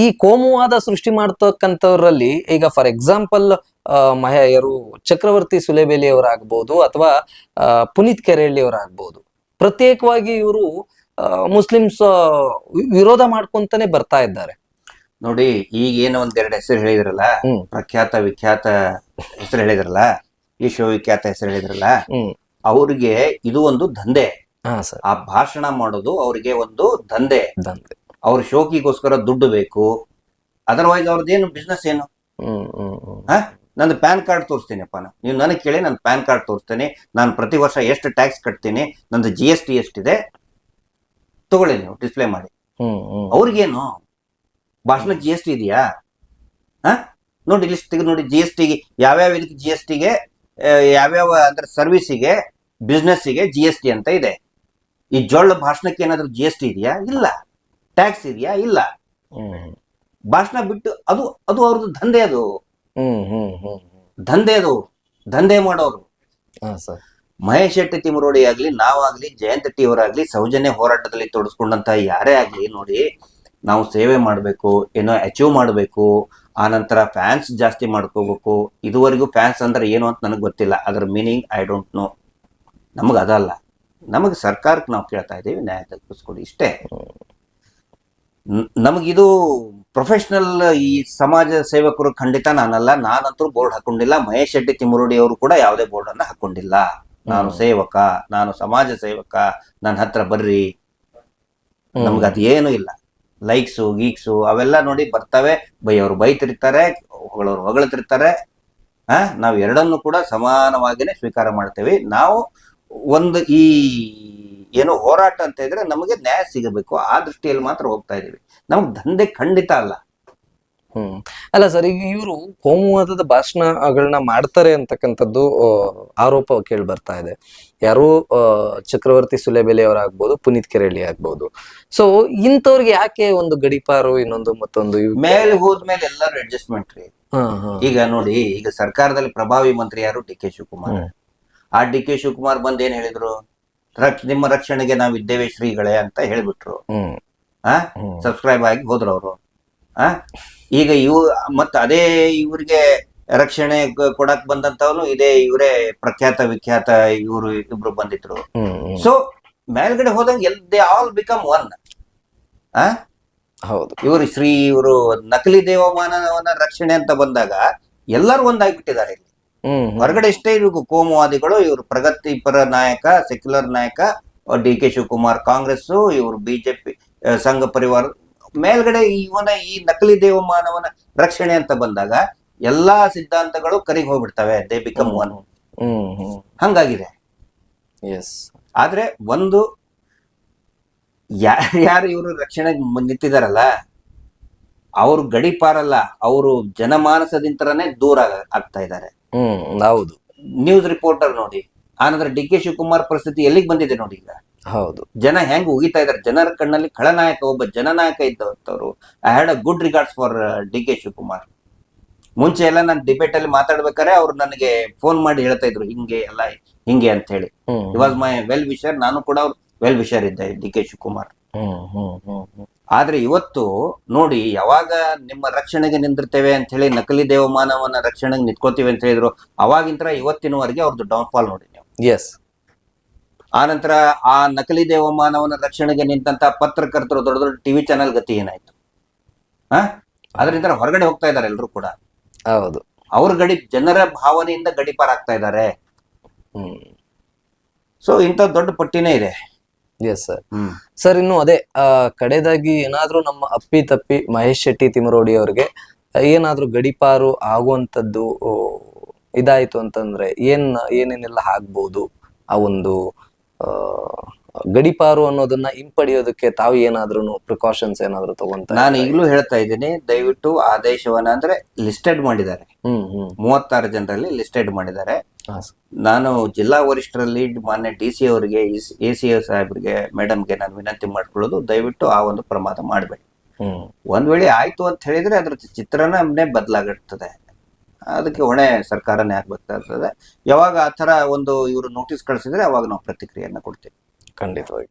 ಈ ಕೋಮುವಾದ ಸೃಷ್ಟಿ ಮಾಡ್ತಕ್ಕಂಥವ್ರಲ್ಲಿ ಈಗ ಫಾರ್ ಎಕ್ಸಾಂಪಲ್ ಮಹ ಯಾರು ಚಕ್ರವರ್ತಿ ಸುಲೇಬೇಲಿ ಅವರಾಗ್ಬೋದು ಅಥವಾ ಪುನೀತ್ ಕೆರೆಹಳ್ಳಿ ಅವರಾಗ್ಬೋದು ಪ್ರತ್ಯೇಕವಾಗಿ ಇವರು ಮುಸ್ಲಿಮ್ಸ್ ವಿರೋಧ ಮಾಡ್ಕೊಂತಾನೆ ಬರ್ತಾ ಇದ್ದಾರೆ. ನೋಡಿ ಈಗ ಏನೋ ಒಂದೆರಡು ಹೆಸರು ಹೇಳಿದ್ರಲ್ಲ ಹ್ಮ್. ಪ್ರಖ್ಯಾತ ವಿಖ್ಯಾತ ಹೆಸರು ಹೇಳಿದ್ರಲ್ಲ ವಿಶ್ವವಿಖ್ಯಾತ ಹೆಸರು ಹೇಳಿದ್ರಲ್ಲ ಹ್ಮ್. ಅವ್ರಿಗೆ ಇದು ಒಂದು ದಂಧೆ. ಆ ಭಾಷಣ ಮಾಡೋದು ಅವ್ರಿಗೆ ಒಂದು ದಂಧೆ. ದಂತೆ ಅವ್ರ ಶೋಕಿಗೋಸ್ಕರ ದುಡ್ಡು ಬೇಕು. ಅದರ್ವೈಸ್ ಅವ್ರದ್ದೇನು ಬಿಸ್ನೆಸ್ ಏನು? ಹಾ? ನಂದು ಪ್ಯಾನ್ ಕಾರ್ಡ್ ತೋರಿಸ್ತೀನಿಪ್ಪ ನಾನು ನೀವು ನನಗೆ ಕೇಳಿ ನನ್ನ ಪ್ಯಾನ್ ಕಾರ್ಡ್ ತೋರಿಸ್ತೇನೆ. ನಾನು ಪ್ರತಿ ವರ್ಷ ಎಷ್ಟು ಟ್ಯಾಕ್ಸ್ ಕಟ್ತೀನಿ ನಂದು ಜಿ ಎಸ್ ಟಿ ಎಷ್ಟಿದೆ ತಗೊಳ್ಳಿ ನೀವು ಡಿಸ್ಪ್ಲೇ ಮಾಡಿ. ಅವ್ರಿಗೇನು? ಭಾಷಣ ಜಿ ಎಸ್ ಟಿ ಇದೆಯಾ? ಹಾ? ನೋಡಿ ಲಿಸ್ಟ್ ತೆಗೆದು ನೋಡಿ ಜಿ ಎಸ್ ಟಿಗೆ ಯಾವ್ಯಾವ ಇದಕ್ಕೆ ಜಿ ಎಸ್ ಟಿಗೆ ಯಾವ್ಯಾವ ಅಂದ್ರೆ ಸರ್ವಿಸಿಗೆ ಬಿಸ್ನೆಸ್ಸಿಗೆ ಜಿ ಎಸ್ ಟಿ ಅಂತ ಇದೆ. ಈ ಜೊಳ್ಳ ಭಾಷಣಕ್ಕೆ ಏನಾದರೂ ಜಿ ಎಸ್ ಟಿ ಇದೆಯಾ? ಇಲ್ಲ. ಟ್ಯಾಕ್ಸ್ ಇದೆಯಾ? ಇಲ್ಲ. ಹ್ಮ್. ಭಾಷಣ ಬಿಟ್ಟು ಅದು ಅದು ಅವ್ರದ್ದು ದಂಧೆ ಅದು. ಹ್ಮ್ ಹ್ಮ್ ಹ್ಮ್ ದಂಧೆ ಅದು. ದಂಧೆ ಮಾಡೋರು. ಮಹೇಶ್ ಶೆಟ್ಟಿ ತಿಮರೋಡಿ ಆಗ್ಲಿ ನಾವಾಗ್ಲಿ ಜಯಂತ ಟಿ ಅವರಾಗ್ಲಿ ಸೌಜನ್ಯ ಹೋರಾಟದಲ್ಲಿ ತೊಡಸ್ಕೊಂಡಂತ ಯಾರೇ ಆಗ್ಲಿ ನೋಡಿ ನಾವು ಸೇವೆ ಮಾಡಬೇಕು ಏನೋ ಅಚೀವ್ ಮಾಡಬೇಕು ಆ ನಂತರ ಫ್ಯಾನ್ಸ್ ಜಾಸ್ತಿ ಮಾಡ್ಕೋಬೇಕು. ಇದುವರೆಗೂ ಫ್ಯಾನ್ಸ್ ಅಂದ್ರೆ ಏನು ಅಂತ ನನಗೆ ಗೊತ್ತಿಲ್ಲ. ಅದ್ರ ಮೀನಿಂಗ್ ಐ ಡೋಂಟ್ ನೋ ನಮಗೆ ಅದಲ್ಲ ನಮಗೆ ಸರ್ಕಾರಕ್ಕೆ ನಾವು ಕೇಳ್ತಾ ಇದ್ದೀವಿ ನ್ಯಾಯ ತಲುಪಿಸ್ಕೊಡಿ. ಇಷ್ಟೇ. ನಮಗಿದು ಪ್ರೊಫೆಷನಲ್ ಈ ಸಮಾಜ ಸೇವಕರು ಖಂಡಿತ ನಾನಲ್ಲ. ನಾನಂತೂ ಬೋರ್ಡ್ ಹಾಕೊಂಡಿಲ್ಲ. ಮಹೇಶ್ ಶೆಟ್ಟಿ ತಿಮರೋಡಿ ಅವರು ಕೂಡ ಯಾವುದೇ ಬೋರ್ಡ್ ಅನ್ನ ಹಾಕೊಂಡಿಲ್ಲ. ನಾನು. ಸೇವಕ ನಾನು ಸಮಾಜ ಸೇವಕ ನನ್ನ ಹತ್ರ ಬರ್ರಿ. ನಮ್ಗೆ ಅದೇನು ಇಲ್ಲ. ಲೈಕ್ಸು ಗೀಕ್ಸು ಅವೆಲ್ಲ ನೋಡಿ ಬರ್ತವೆ. ಬೈಯವರು ಬೈತಿರ್ತಾರೆ ಹೊಗಳವ್ರು ಹೊಗಳ್ತಿರ್ತಾರೆ. ಹಾ ನಾವು ಎರಡನ್ನು ಕೂಡ ಸಮಾನವಾಗಿನೇ ಸ್ವೀಕಾರ ಮಾಡ್ತೇವೆ. ನಾವು ಒಂದು ಈ ಏನು ಹೋರಾಟ ಅಂತ ಇದ್ರೆ ನಮಗೆ ನ್ಯಾಯ ಸಿಗಬೇಕು. ಆ ದೃಷ್ಟಿಯಲ್ಲಿ ಮಾತ್ರ ಹೋಗ್ತಾ ಇದೀವಿ. ನಮ್ಗೆ ದಂಧೆ ಖಂಡಿತ ಅಲ್ಲ. ಹ್ಮ್. ಅಲ್ಲ ಸರ್ ಈಗ ಇವರು ಕೋಮುವಾದದ ಭಾಷಣಗಳನ್ನ ಮಾಡ್ತಾರೆ ಅಂತಕ್ಕಂಥದ್ದು ಆರೋಪ ಕೇಳಿ ಬರ್ತಾ ಇದೆ. ಯಾರು ಆ, ಚಕ್ರವರ್ತಿ ಸುಲೆಬೆಲೆ ಅವರಾಗ್ಬೋದು ಪುನೀತ್ ಕೆರೆಳ್ಳಿ ಆಗ್ಬೋದು. ಸೊ ಇಂಥವ್ರಿಗೆ ಯಾಕೆ ಒಂದು ಗಡಿಪಾರು ಇನ್ನೊಂದು ಮತ್ತೊಂದು ಮೇಲೆ ಹೋದ್ಮೇಲೆ ಎಲ್ಲರೂ ಅಡ್ಜಸ್ಟ್ಮೆಂಟ್ ರೀ. ಈಗ ನೋಡಿ ಈಗ ಸರ್ಕಾರದಲ್ಲಿ ಪ್ರಭಾವಿ ಮಂತ್ರಿ ಯಾರು? D K Shivakumar. ಆ ಡಿ ಕೆ ಶಿವಕುಮಾರ್ ಬಂದ್ ಏನ್ ಹೇಳಿದ್ರು? ರಕ್ಷ ನಿಮ್ಮ ರಕ್ಷಣೆಗೆ ನಾವು ಇದ್ದೇವೆ ಶ್ರೀಗಳೇ ಅಂತ ಹೇಳ್ಬಿಟ್ರು. ಆ? ಸಬ್ಸ್ಕ್ರೈಬ್ ಆಗಿ ಹೋದ್ರು ಅವರು. ಆ? ಈಗ ಇವ್ ಮತ್ತ ಅದೇ ಇವ್ರಿಗೆ ರಕ್ಷಣೆ ಕೊಡಕ್ ಬಂದಂತವನು ಇದೇ ಇವರೇ ಪ್ರಖ್ಯಾತ ವಿಖ್ಯಾತ ಇವರು ಇಬ್ರು ಬಂದಿದ್ರು. ಸೊ ಮೇಲ್ಗಡೆ ಹೋದಂಗೆ all they all become one ಆ? ಹೌದು. ಇವರು ಶ್ರೀ ಇವರು ನಕಲಿ ದೇವಮಾನವನ ರಕ್ಷಣೆ ಅಂತ ಬಂದಾಗ ಎಲ್ಲರೂ ಒಂದಾಗ್ಬಿಟ್ಟಿದ್ದಾರೆ ಇಲ್ಲಿ. ಹೊರಗಡೆ ಇಷ್ಟೇ ಇರಬೇಕು ಕೋಮುವಾದಿಗಳು ಇವರು ಪ್ರಗತಿಪರ ನಾಯಕ ಸೆಕ್ಯುಲರ್ ನಾಯಕ ಡಿ ಕೆ ಶಿವಕುಮಾರ್ ಕಾಂಗ್ರೆಸ್ ಇವರು ಬಿಜೆಪಿ ಸಂಘ ಪರಿವಾರ ಮೇಲ್ಗಡೆ ಇವನ ಈ ನಕಲಿ ದೇವಮಾನವನ ರಕ್ಷಣೆ ಅಂತ ಬಂದಾಗ ಎಲ್ಲಾ ಸಿದ್ಧಾಂತಗಳು ಕರಿಗೆ ಹೋಗ್ಬಿಡ್ತವೆ. ದೇ ಬಿಕಮ್ ಒನ್ ಹಂಗಾಗಿದೆ. ಎಸ್ ಆದ್ರೆ ಒಂದು ಯಾರು ಇವರು ರಕ್ಷಣೆಗೆ ನಿಂತಿದಾರಲ್ಲ? ಅವರು ಗಡಿಪಾರಲ್ಲ ಅವರು ಜನಮಾನಸದಿಂತರನೇ ದೂರ ಆಗ್ತಾ ಇದ್ದಾರೆ. ಹ್ಮ್ ಹೌದು. ನ್ಯೂಸ್ ರಿಪೋರ್ಟರ್ ನೋಡಿ ಆನಂತರ ಡಿ ಕೆ ಶಿವಕುಮಾರ್ ಪರಿಸ್ಥಿತಿ ಎಲ್ಲಿಗೆ ಬಂದಿದೆ ನೋಡಿ ಈಗ? ಹೌದು. ಜನ ಹೆಂಗ್ ಉಗಿತಾ ಇದಾರೆ ಜನರ ಕಣ್ಣಲ್ಲಿ ಖಳನಾಯಕ ಒಬ್ಬ ಜನನಾಯಕ ಇದ್ದವರು I had a good regards for D K Shivakumar. ಮುಂಚೆ ಎಲ್ಲ ನಾನು ಡಿಬೇಟ್ ಅಲ್ಲಿ ಮಾತಾಡ್ಬೇಕಾದ್ರೆ ಅವ್ರು ನನಗೆ ಫೋನ್ ಮಾಡಿ ಹೇಳ್ತಾ ಇದ್ರು ಹಿಂಗೆ ಎಲ್ಲ ಹಿಂಗೆ ಅಂತ ಹೇಳಿ. It was my well wisher ನಾನು ಕೂಡ ಅವ್ರು ವೆಲ್ ವಿಷರ್ ಇದ್ದೆ D K Shivakumar. Hmm hmm hmm hmm. ಆದ್ರೆ ಇವತ್ತು ನೋಡಿ ಯಾವಾಗ ನಿಮ್ಮ ರಕ್ಷಣೆಗೆ ನಿಂದಿರ್ತೇವೆ ಅಂತ ಹೇಳಿ ನಕಲಿ ದೇವಮಾನವನ ರಕ್ಷಣೆಗೆ ನಿಂತ್ಕೋತೀವಿ ಅಂತ ಹೇಳಿದ್ರು ಅವಾಗಿಂತ ಇವತ್ತಿನವರೆಗೆ ಅವ್ರದ್ದು ಡೌನ್ಫಾಲ್ ನೋಡಿ ನೀವು. ಎಸ್ ಆನಂತರ ಆ ನಕಲಿ ದೇವಮಾನವನ ರಕ್ಷಣೆಗೆ ನಿಂತ ಪತ್ರಕರ್ತರು ದೊಡ್ಡ ದೊಡ್ಡ ಟಿವಿ ಚಾನೆಲ್ ಗತಿ ಏನಾಯ್ತು? ಹ? ಅದರಿಂದ ಹೊರಗಡೆ ಹೋಗ್ತಾ ಇದ್ದಾರೆ ಎಲ್ಲರೂ ಕೂಡ. ಹೌದು. ಅವ್ರ ಗಡಿ ಜನರ ಭಾವನೆಯಿಂದ ಗಡಿಪಾರಾಗ್ತಾ ಇದ್ದಾರೆ. ಹ್ಮ್. ಸೊ ಇಂಥ ದೊಡ್ಡ ಪಟ್ಟಿನೇ ಇದೆ. ಎಸ್ ಸರ್ ಸರ್ ಇನ್ನು ಅದೇ ಕಡೆದಾಗಿ ಏನಾದ್ರೂ ನಮ್ಮ ಅಪ್ಪಿ ತಪ್ಪಿ ಮಹೇಶ್ ಶೆಟ್ಟಿ ತಿಮರೋಡಿ ಅವ್ರಿಗೆ ಏನಾದ್ರೂ ಗಡಿಪಾರು ಆಗುವಂತದ್ದು ಇದಾಯ್ತು ಅಂತಂದ್ರೆ ಏನ್ ಏನೇನೆಲ್ಲ ಆಗ್ಬಹುದು ಆ ಒಂದು ಗಡಿಪಾರು ಅನ್ನೋದನ್ನ ಹಿಂಪಡೆಯೋದಕ್ಕೆ ತಾವು ಏನಾದ್ರೂ ಪ್ರಿಕಾಷನ್ಸ್ ಏನಾದ್ರು ತಗೊಂತ ನಾನು ಈಗಲೂ ಹೇಳ್ತಾ ಇದ್ದೀನಿ ದಯವಿಟ್ಟು ಆದೇಶವನ್ನ ಅಂದ್ರೆ ಲಿಸ್ಟೆಡ್ ಮಾಡಿದ್ದಾರೆ. ಹ್ಮ್ ಹ್ಮ್. ಮೂವತ್ತಾರು ಜನರಲ್ಲಿ ಲಿಸ್ಟೆಡ್ ಮಾಡಿದ್ದಾರೆ. ನಾನು ಜಿಲ್ಲಾ ವರಿಷ್ಠರಲ್ಲಿ ಮಾನ್ಯ ಡಿ ಸಿ ಅವರಿಗೆ ಎ ಸಿ ಸಾಹೇಬ್ರಿಗೆ ಮೇಡಮ್ಗೆ ನಾನು ವಿನಂತಿ ಮಾಡ್ಕೊಳ್ಳೋದು ದಯವಿಟ್ಟು ಆ ಒಂದು ಪ್ರಮಾದ ಮಾಡಬೇಡಿ. ಒಂದ್ ವೇಳೆ ಆಯ್ತು ಅಂತ ಹೇಳಿದ್ರೆ ಅದ್ರ ಚಿತ್ರನೇ ಬದಲಾಗಿರ್ತದೆ ಅದಕ್ಕೆ ಹೊಣೆ ಸರ್ಕಾರನೇ ಆಗ್ಬೇಕಾಗ್ತದೆ. ಯಾವಾಗ ಆ ತರ ಒಂದು ಇವರು ನೋಟಿಸ್ ಕಳಿಸಿದ್ರೆ ಅವಾಗ ನಾವು ಪ್ರತಿಕ್ರಿಯೆಯನ್ನ ಕೊಡ್ತೀವಿ. ಖಂಡಿತವಾಗಿ